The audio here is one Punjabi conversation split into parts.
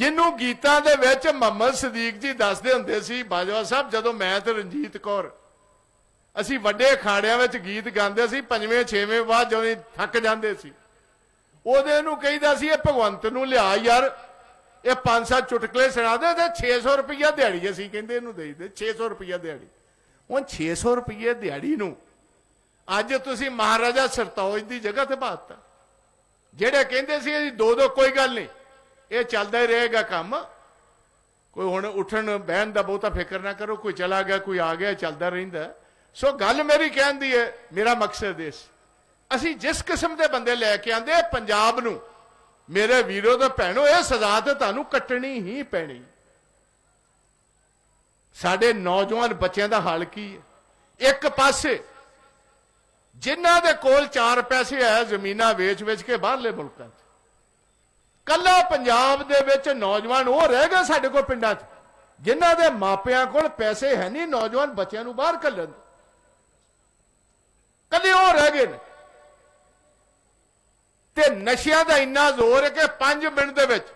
ਜਿਹਨੂੰ ਗੀਤਾਂ ਦੇ ਵਿੱਚ ਮੁਹੰਮਦ ਸਦੀਕ ਜੀ ਦੱਸਦੇ ਹੁੰਦੇ ਸੀ, ਬਾਜਵਾ ਸਾਹਿਬ, ਜਦੋਂ ਮੈਂ ਤੇ ਰਣਜੀਤ ਕੌਰ, ਅਸੀਂ ਵੱਡੇ ਅਖਾੜਿਆਂ ਵਿੱਚ ਗੀਤ ਗਾਉਂਦੇ ਸੀ, ਪੰਜਵੇਂ, ਛੇਵੇਂ ਬਾਅਦ ਜਦੋਂ ਥੱਕ ਜਾਂਦੇ ਸੀ। ਉਹਦੇ ਨੂੰ ਕਹਿੰਦਾ ਸੀ, ਇਹ ਭਗਵੰਤ ਨੂੰ ਲਿਆ ਯਾਰ, ਇਹ ਪੰਜ ਸੱਤ ਚੁਟਕਲੇ ਸੁਣਾ ਦੇ, ਤੇ 600 ਰੁਪਈਆ ਦਿਹਾੜੀ ਅਸੀਂ ਕਹਿੰਦੇ ਇਹਨੂੰ ਦੇਈ ਦੇ 600 ਰੁਪਈਆ ਦਿਹਾੜੀ। ਹੁਣ 600 ਰੁਪਈਏ ਦਿਹਾੜੀ ਨੂੰ ਅੱਜ ਤੁਸੀਂ ਮਹਾਰਾਜਾ ਸਰਤੋਜ ਦੀ ਜਗ੍ਹਾ ਤੇ ਬਾਤ ਜਿਹੜੇ ਕਹਿੰਦੇ ਸੀ ਇਹਦੀ ਦੋ ਦੋ ਕੋਈ ਗੱਲ ਨਹੀਂ। ਇਹ ਚੱਲਦਾ ਹੀ ਰਹੇਗਾ ਕੰਮ। ਕੋਈ ਹੁਣ ਉੱਠਣ ਬਹਿਣ ਦਾ ਬਹੁਤਾ ਫਿਕਰ ਨਾ ਕਰੋ, ਕੋਈ ਚਲਾ ਗਿਆ, ਕੋਈ ਆ ਗਿਆ, ਚੱਲਦਾ ਰਹਿੰਦਾ। ਸੋ ਗੱਲ ਮੇਰੀ ਕਹਿਣ ਦੀ ਹੈ, ਮੇਰਾ ਮਕਸਦ ਇਸ। ਅਸੀਂ ਜਿਸ ਕਿਸਮ ਦੇ ਬੰਦੇ ਲੈ ਕੇ ਆਂਦੇ ਪੰਜਾਬ ਨੂੰ, ਮੇਰੇ ਵੀਰੋ ਤੇ ਭੈਣੋ, ਇਹ ਸਜ਼ਾ ਤੇ ਤੁਹਾਨੂੰ ਕੱਟਣੀ ਹੀ ਪੈਣੀ। ਸਾਡੇ ਨੌਜਵਾਨ ਬੱਚਿਆਂ ਦਾ ਹਾਲ ਕੀ ਹੈ? ਇੱਕ ਪਾਸੇ ਜਿਨ੍ਹਾਂ ਦੇ ਕੋਲ 4 ਪੈਸੇ ਹੈ ਜ਼ਮੀਨਾਂ ਵੇਚ-ਵੇਚ ਕੇ ਬਾਹਰਲੇ ਮੁਲਕਾਂ 'ਚ ਕੱਲਾ ਪੰਜਾਬ ਦੇ ਵਿੱਚ ਨੌਜਵਾਨ ਉਹ ਰਹਿ ਗਏ ਸਾਡੇ ਕੋਲ ਪਿੰਡਾਂ 'ਚ, ਜਿਨ੍ਹਾਂ ਦੇ ਮਾਪਿਆਂ ਕੋਲ ਪੈਸੇ ਹੈ ਨਹੀਂ, ਨੌਜਵਾਨ ਬੱਚਿਆਂ ਨੂੰ ਬਾਹਰ ਕੱਢਣ ਦੇ। ਉਹ ਰਹਿ ਗਏ ਨੇ ਤੇ ਨਸ਼ਿਆਂ ਦਾ ਇੰਨਾ ਜ਼ੋਰ ਹੈ ਕਿ 5 ਮਿੰਟ ਦੇ ਵਿੱਚ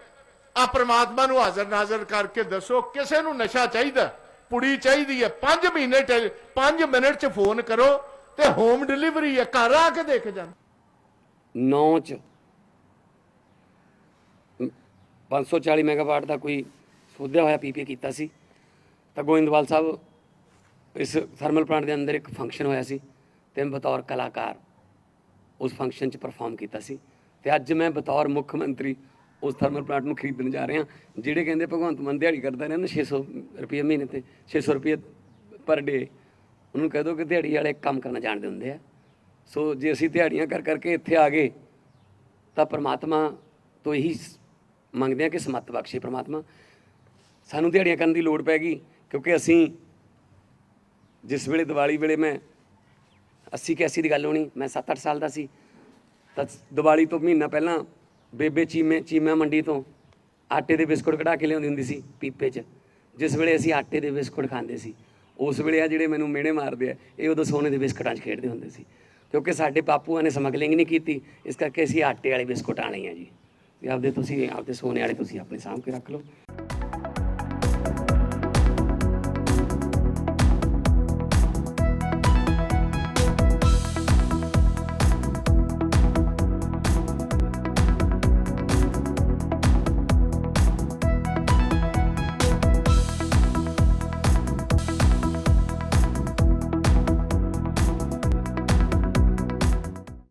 ਆ ਪ੍ਰਮਾਤਮਾ ਨੂੰ ਹਾਜ਼ਰ ਨਾਜ਼ਰ ਕਰਕੇ ਦੱਸੋ, ਕਿਸੇ ਨੂੰ ਨਸ਼ਾ ਚਾਹੀਦਾ ਪੁੜੀ ਚਾਹੀਦੀ ਹੈ 5 ਮਹੀਨੇ 5 ਮਿੰਟ ਚ ਫੋਨ ਕਰੋ ਤੇ ਹੋਮ ਡਿਲੀਵਰੀ ਹੈ, ਘਰ ਆ ਕੇ ਦੇਖ ਜਾਣ 9 ਚ 540 ਮੈਗਾਵਾਟ ਦਾ ਕੋਈ ਸੋਧਿਆ ਹੋਇਆ ਪੀਪੀ ਕੀਤਾ ਸੀ। ਤਾਂ ਗੋਇੰਦਵਾਲ ਸਾਹਿਬ ਇਸ ਥਰਮਲ ਪਲਾਂਟ ਦੇ ਅੰਦਰ ਇੱਕ ਫੰਕਸ਼ਨ ਹੋਇਆ ਸੀ ਤੇ ਮੈਂ ਬਤੌਰ ਕਲਾਕਾਰ ਉਸ ਫੰਕਸ਼ਨ 'ਚ ਪਰਫਾਰਮ ਕੀਤਾ ਸੀ। ਤੇ ਅੱਜ ਮੈਂ ਬਤੌਰ ਮੁੱਖ ਮੰਤਰੀ ਉਸ ਥਰਮਲ ਪਲਾਂਟ ਨੂੰ ਖਰੀਦਣ ਜਾ ਰਿਹਾ। ਜਿਹੜੇ ਕਹਿੰਦੇ ਭਗਵੰਤ ਮਾਨ ਦਿਹਾੜੀ ਕਰਦਾ ਰਹਿੰਦਾ 600 ਰੁਪਏ ਮਹੀਨੇ ਤੇ 600 ਰੁਪਏ ਪਰ ਡੇ, ਉਹਨੂੰ ਕਹਿ ਦੋ ਕਿ ਦਿਹਾੜੀ ਵਾਲੇ ਕੰਮ ਕਰਨਾ ਜਾਣਦੇ ਹੁੰਦੇ ਆ। ਸੋ ਜੇ ਅਸੀਂ ਦਿਹਾੜੀਆਂ ਕਰ ਕਰਕੇ ਇੱਥੇ ਆ ਗਏ, ਤਾਂ ਪਰਮਾਤਮਾ ਤੋਂ ਇਹੀ ਮੰਗਦੇ ਆ ਕਿ ਸਮੱਤ ਬਖਸ਼ੇ ਪ੍ਰਮਾਤਮਾ। ਸਾਨੂੰ ਦਿਹਾੜੀਆਂ ਕਰਨ ਦੀ ਲੋੜ ਪੈ ਗਈ, ਕਿਉਂਕਿ ਅਸੀਂ ਜਿਸ ਵੇਲੇ ਦੀਵਾਲੀ ਵੇਲੇ ਮੈਂ 80 81 ਦੀ ਗੱਲ ਹੋਣੀ, ਮੈਂ 7-8 ਸਾਲ ਦਾ ਸੀ, ਤਾਂ ਦੀਵਾਲੀ ਤੋਂ ਮਹੀਨਾ ਪਹਿਲਾਂ ਬੇਬੇ ਚੀਮੇ, ਚੀਮਾ ਮੰਡੀ ਤੋਂ ਆਟੇ ਦੇ ਬਿਸਕੁਟ ਕਢਾ ਕੇ ਲਿਆਉਂਦੀ ਹੁੰਦੀ ਸੀ ਪੀਪੇ 'ਚ। ਜਿਸ ਵੇਲੇ ਅਸੀਂ ਆਟੇ ਦੇ ਬਿਸਕੁਟ ਖਾਂਦੇ ਸੀ, ਉਸ ਵੇਲੇ ਆ ਜਿਹੜੇ ਮੈਨੂੰ ਮਿਹਣੇ ਮਾਰਦੇ ਆ, ਇਹ ਉਦੋਂ ਸੋਨੇ ਦੇ ਬਿਸਕੁਟਾਂ 'ਚ ਖੇਡਦੇ ਹੁੰਦੇ ਸੀ। ਕਿਉਂਕਿ ਸਾਡੇ ਪਾਪੂਆਂ ਨੇ ਸਮਗਲਿੰਗ ਨਹੀਂ ਕੀਤੀ, ਇਸ ਕਰਕੇ ਅਸੀਂ ਆਟੇ ਵਾਲੇ ਬਿਸਕੁਟ ਆਣੇ ਆ ਜੀ। ਵੀ ਆਪਦੇ ਤੁਸੀਂ ਆਪਦੇ ਸੋਨੇ ਵਾਲੇ ਤੁਸੀਂ ਆਪਣੇ ਸਾਂਭ ਕੇ ਰੱਖ ਲਓ।